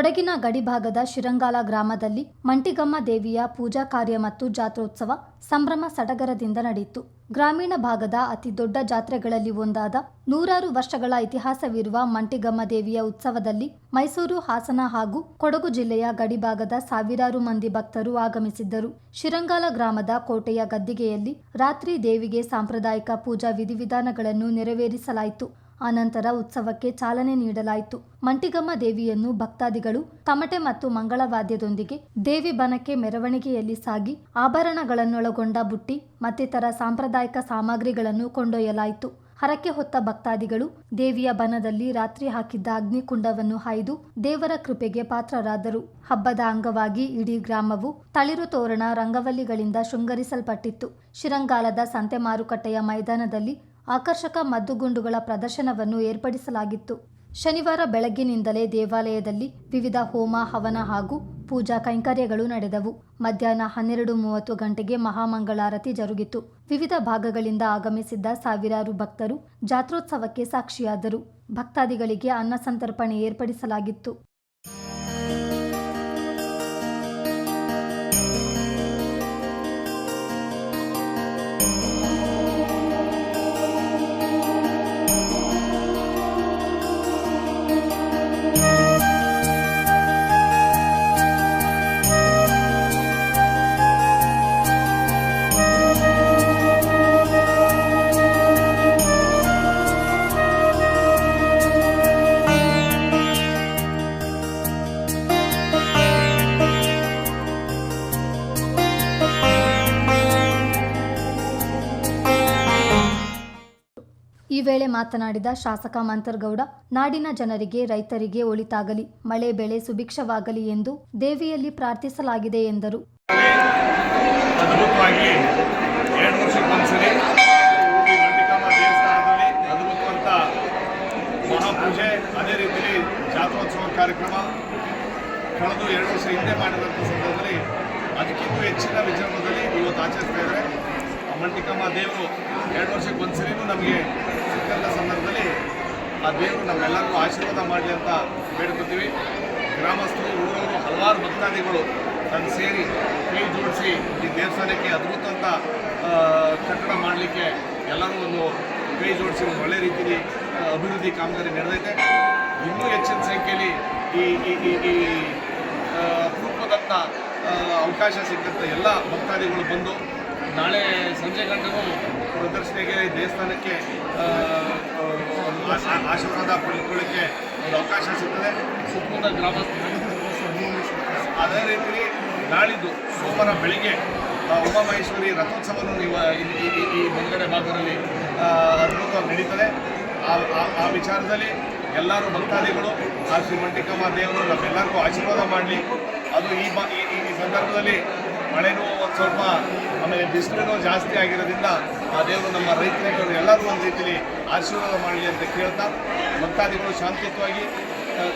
ಕೊಡಗಿನ ಗಡಿಭಾಗದ ಶಿರಂಗಾಲ ಗ್ರಾಮದಲ್ಲಿ ಮಂಟಿಗಮ್ಮ ದೇವಿಯ ಪೂಜಾ ಕಾರ್ಯ ಮತ್ತು ಜಾತ್ರೋತ್ಸವ ಸಂಭ್ರಮ ಸಡಗರದಿಂದ ನಡೆಯಿತು. ಗ್ರಾಮೀಣ ಭಾಗದ ಅತಿ ದೊಡ್ಡ ಜಾತ್ರೆಗಳಲ್ಲಿ ಒಂದಾದ ನೂರಾರು ವರ್ಷಗಳ ಇತಿಹಾಸವಿರುವ ಮಂಟಿಗಮ್ಮ ದೇವಿಯ ಉತ್ಸವದಲ್ಲಿ ಮೈಸೂರು, ಹಾಸನ ಹಾಗೂ ಕೊಡಗು ಜಿಲ್ಲೆಯ ಗಡಿಭಾಗದ ಸಾವಿರಾರು ಮಂದಿ ಭಕ್ತರು ಆಗಮಿಸಿದ್ದರು. ಶಿರಂಗಾಲ ಗ್ರಾಮದ ಕೋಟೆಯ ಗದ್ದಿಗೆಯಲ್ಲಿ ರಾತ್ರಿ ದೇವಿಗೆ ಸಾಂಪ್ರದಾಯಿಕ ಪೂಜಾ ವಿಧಿವಿಧಾನಗಳನ್ನು ನೆರವೇರಿಸಲಾಯಿತು. ಅನಂತರ ಉತ್ಸವಕ್ಕೆ ಚಾಲನೆ ನೀಡಲಾಯಿತು. ಮಂಟಿಗಮ್ಮ ದೇವಿಯನ್ನು ಭಕ್ತಾದಿಗಳು ತಮಟೆ ಮತ್ತು ಮಂಗಳವಾದ್ಯದೊಂದಿಗೆ ದೇವಿ ಬನಕ್ಕೆ ಮೆರವಣಿಗೆಯಲ್ಲಿ ಸಾಗಿ ಆಭರಣಗಳನ್ನೊಳಗೊಂಡ ಬುಟ್ಟಿ, ಮತ್ತಿತರ ಸಾಂಪ್ರದಾಯಿಕ ಸಾಮಗ್ರಿಗಳನ್ನು ಕೊಂಡೊಯ್ಯಲಾಯಿತು. ಹರಕೆ ಹೊತ್ತ ಭಕ್ತಾದಿಗಳು ದೇವಿಯ ಬನದಲ್ಲಿ ರಾತ್ರಿ ಹಾಕಿದ್ದ ಅಗ್ನಿಕುಂಡವನ್ನು ಹಾಯ್ದು ದೇವರ ಕೃಪೆಗೆ ಪಾತ್ರರಾದರು. ಹಬ್ಬದ ಅಂಗವಾಗಿ ಇಡೀ ಗ್ರಾಮವು ತಳಿರು ತೋರಣ ರಂಗವಲ್ಲಿಗಳಿಂದ ಶೃಂಗರಿಸಲ್ಪಟ್ಟಿತ್ತು. ಶಿರಂಗಾಲದ ಸಂತೆ ಮಾರುಕಟ್ಟೆಯ ಮೈದಾನದಲ್ಲಿ ಆಕರ್ಷಕ ಮದ್ದುಗುಂಡುಗಳ ಪ್ರದರ್ಶನವನ್ನು ಏರ್ಪಡಿಸಲಾಗಿತ್ತು. ಶನಿವಾರ ಬೆಳಗ್ಗಿನಿಂದಲೇ ದೇವಾಲಯದಲ್ಲಿ ವಿವಿಧ ಹೋಮ, ಹವನ ಹಾಗೂ ಪೂಜಾ ಕೈಂಕರ್ಯಗಳು ನಡೆದವು. ಮಧ್ಯಾಹ್ನ ಹನ್ನೆರಡು ಮೂವತ್ತು ಗಂಟೆಗೆ ಮಹಾಮಂಗಳಾರತಿ ಜರುಗಿತು. ವಿವಿಧ ಭಾಗಗಳಿಂದ ಆಗಮಿಸಿದ್ದ ಸಾವಿರಾರು ಭಕ್ತರು ಜಾತ್ರೋತ್ಸವಕ್ಕೆ ಸಾಕ್ಷಿಯಾದರು. ಭಕ್ತಾದಿಗಳಿಗೆ ಅನ್ನ ಸಂತರ್ಪಣೆ ಏರ್ಪಡಿಸಲಾಗಿತ್ತು. ವೇಳೆ ಮಾತನಾಡಿದ ಶಾಸಕ ಮಂತರ್ಗೌಡ, ನಾಡಿನ ಜನರಿಗೆ ರೈತರಿಗೆ ಒಳಿತಾಗಲಿ, ಮಳೆ ಬೆಳೆ ಸುಭಿಕ್ಷವಾಗಲಿ ಎಂದು ದೇವಿಯಲ್ಲಿ ಪ್ರಾರ್ಥಿಸಲಾಗಿದೆ ಎಂದರು. ಮಹಾಪೂಜೆ, ಅದೇ ರೀತಿಯಲ್ಲಿ ಜಾತ್ರೋತ್ಸವ ಕಾರ್ಯಕ್ರಮ ಕಳೆದು ಎರಡು ವರ್ಷ ಹಿಂದೆ ಮಾಡಿದಂಥ ಸಂದರ್ಭದಲ್ಲಿ ಅದಕ್ಕಿಂತ ಹೆಚ್ಚಿನ ವಿಜೃಂಭಣದಲ್ಲಿ ಇವತ್ತು ಆಚರಿಸ್ತಾ ಇದ್ದಾರೆ. ಮಂಟಿಕಮ್ಮ ದೇವರು ಎರಡು ವರ್ಷಕ್ಕೆ ಒಂದ್ಸರಿನೂ ನಮಗೆ ಆ ದೇವರು ನಮ್ಮೆಲ್ಲರಿಗೂ ಆಶೀರ್ವಾದ ಮಾಡಲಿ ಅಂತ ಬೇಡ್ಕೊತೀವಿ. ಗ್ರಾಮಸ್ಥರು, ಊರವರು ಹಲವಾರು ಭಕ್ತಾದಿಗಳು ತಂದು ಸೇರಿ ಕೈ ಜೋಡಿಸಿ ಈ ದೇವಸ್ಥಾನಕ್ಕೆ ಅದ್ಭುತ ಅಂತ ಕಟ್ಟಡ ಮಾಡಲಿಕ್ಕೆ ಎಲ್ಲರೂ ಒಂದು ಕೈ ಜೋಡಿಸಿ ಒಂದು ಒಳ್ಳೆ ರೀತಿಯಲ್ಲಿ ಅಭಿವೃದ್ಧಿ ಕಾಮಗಾರಿ ನಡೆದೈತೆ. ಇನ್ನೂ ಹೆಚ್ಚಿನ ಸಂಖ್ಯೆಯಲ್ಲಿ ಈ ಈ ಅಪರೂಪದಂಥ ಅವಕಾಶ ಸಿಕ್ಕಂಥ ಎಲ್ಲ ಭಕ್ತಾದಿಗಳು ಬಂದು ನಾಳೆ ಸಂಜೆ ಗಂಟೆಗೂ ಪ್ರದರ್ಶನೆಗೆ ದೇವಸ್ಥಾನಕ್ಕೆ ಆಶೀರ್ವಾದ ಪಡೆದುಕೊಳ್ಳಿಕ್ಕೆ ಒಂದು ಅವಕಾಶ ಸಿಗ್ತದೆ. ಸುತ್ತಮುತ್ತ ಗ್ರಾಮಸ್ಥರು. ಅದೇ ರೀತಿ ನಾಳಿದ್ದು ಸೋಮವಾರ ಬೆಳಿಗ್ಗೆ ಉಮಾಮಹೇಶ್ವರಿ ರಥೋತ್ಸವವನ್ನು ನೀವು ಈ- ಈ- ಈ ಭಾಗದಲ್ಲಿ ಅದ್ಭುತ ನಡೀತದೆ. ಆ ವಿಚಾರದಲ್ಲಿ ಎಲ್ಲರೂ ಭಕ್ತಾದಿಗಳು ಆ ಶ್ರೀ ಮಂಟಿಕಮ್ಮ ದೇವರು ನಮ್ಮೆಲ್ಲರಿಗೂ ಆಶೀರ್ವಾದ ಮಾಡಲಿ. ಅದು ಈ ಬ ಈ ಈ- ಈ ಸಂದರ್ಭದಲ್ಲಿ ಮಳೆನೂ ಒಂದು ಸ್ವಲ್ಪ ಆಮೇಲೆ ಬಿಸಿಲು ಜಾಸ್ತಿ ಆಗಿರೋದ್ರಿಂದ ಆ ದೇವರು ನಮ್ಮ ರೈತರಿಗೆ ಎಲ್ಲರೂ ಒಂದು ರೀತಿಯಲ್ಲಿ ಆಶೀರ್ವಾದ ಮಾಡಲಿ ಅಂತ ಕೇಳ್ತಾ ಭಕ್ತಾದಿಗಳು ಶಾಂತಿಯುತವಾಗಿ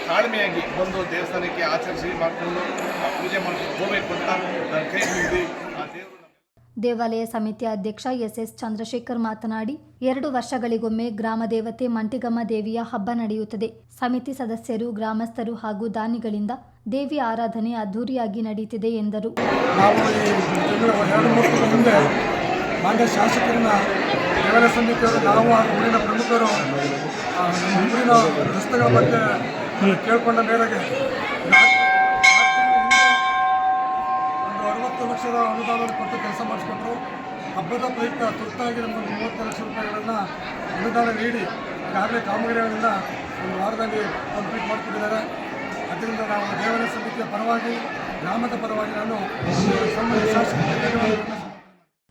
ತಾಳ್ಮೆಯಾಗಿ ಬಂದು ದೇವಸ್ಥಾನಕ್ಕೆ ಆಚರಿಸಿ ಮಾಡಿಕೊಂಡು ಪೂಜೆ ಮಾಡ್ಕೊಂಡು ಹೋಗಬೇಕು ಅಂತ ನಾನು ಕೈ ನಮ್ಮ ದೇವಾಲಯ ಸಮಿತಿ ಅಧ್ಯಕ್ಷ ಎಸ್ಎಸ್ ಚಂದ್ರಶೇಖರ್ ಮಾತನಾಡಿ, ಎರಡು ವರ್ಷಗಳಿಗೊಮ್ಮೆ ಗ್ರಾಮ ದೇವತೆ ಮಂಟಿಗಮ್ಮ ದೇವಿಯ ಹಬ್ಬ ನಡೆಯುತ್ತದೆ. ಸಮಿತಿ ಸದಸ್ಯರು, ಗ್ರಾಮಸ್ಥರು ಹಾಗೂ ದಾನಿಗಳಿಂದ ದೇವಿ ಆರಾಧನೆ ಅದ್ಧೂರಿಯಾಗಿ ನಡೆಯುತ್ತಿದೆ ಎಂದರು. ಶಾಸಕರನ್ನ ದೇವಾಲಯ ಸಮಿತಿಯವರು, ನಾವು ಊರಿನ ಪ್ರಮುಖರು ಊರಿನ ಬಗ್ಗೆ ಕೇಳಿಕೊಂಡ ಅರವತ್ತು ಲಕ್ಷದ ಅನುದಾನವನ್ನು ಕೊಟ್ಟು ಕೆಲಸ ಮಾಡಿಸ್ಕೊಟ್ರು. ಹಬ್ಬದ ಪ್ರಯುಕ್ತ ತುರ್ತಾಗಿ ನಮ್ಮೊಂದು ಮೂವತ್ತು ಲಕ್ಷ ರೂಪಾಯಿಗಳನ್ನು ಅನುದಾನ ನೀಡಿ ಈಗಾಗಲೇ ಕಾಮಗಾರಿಗಳನ್ನು ಒಂದು ವಾರದಲ್ಲಿ ಕಂಪ್ಲೀಟ್ ಮಾಡ್ತಿದ್ದಾರೆ ಅದರಿಂದ ನಾವು ದೇವರ ಸಮಿತಿಯ ಪರವಾಗಿ, ಗ್ರಾಮದ ಪರವಾಗಿ ನಾನು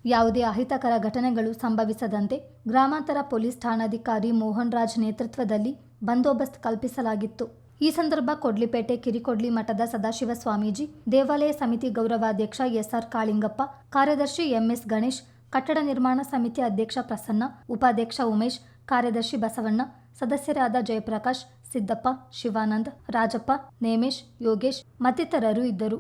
ಯಾವುದೇ ಅಹಿತಕರ ಘಟನೆಗಳು ಸಂಭವಿಸದಂತೆ ಗ್ರಾಮಾಂತರ ಪೊಲೀಸ್ ಠಾಣಾಧಿಕಾರಿ ಮೋಹನ್ ರಾಜ್ ನೇತೃತ್ವದಲ್ಲಿ ಬಂದೋಬಸ್ತ್ ಕಲ್ಪಿಸಲಾಗಿತ್ತು. ಈ ಸಂದರ್ಭ ಕೊಡ್ಲಿಪೇಟೆ ಕಿರಿಕೊಡ್ಲಿ ಮಠದ ಸದಾಶಿವ ಸ್ವಾಮೀಜಿ, ದೇವಾಲಯ ಸಮಿತಿ ಗೌರವಾಧ್ಯಕ್ಷ ಎಸ್ಆರ್ ಕಾಳಿಂಗಪ್ಪ, ಕಾರ್ಯದರ್ಶಿ ಎಂಎಸ್ ಗಣೇಶ್, ಕಟ್ಟಡ ನಿರ್ಮಾಣ ಸಮಿತಿ ಅಧ್ಯಕ್ಷ ಪ್ರಸನ್ನ, ಉಪಾಧ್ಯಕ್ಷ ಉಮೇಶ್, ಕಾರ್ಯದರ್ಶಿ ಬಸವಣ್ಣ, ಸದಸ್ಯರಾದ ಜಯಪ್ರಕಾಶ್, ಸಿದ್ದಪ್ಪ, ಶಿವಾನಂದ್, ರಾಜಪ್ಪ, ನೇಮೇಶ್, ಯೋಗೇಶ್ ಮತ್ತಿತರರು ಇದ್ದರು.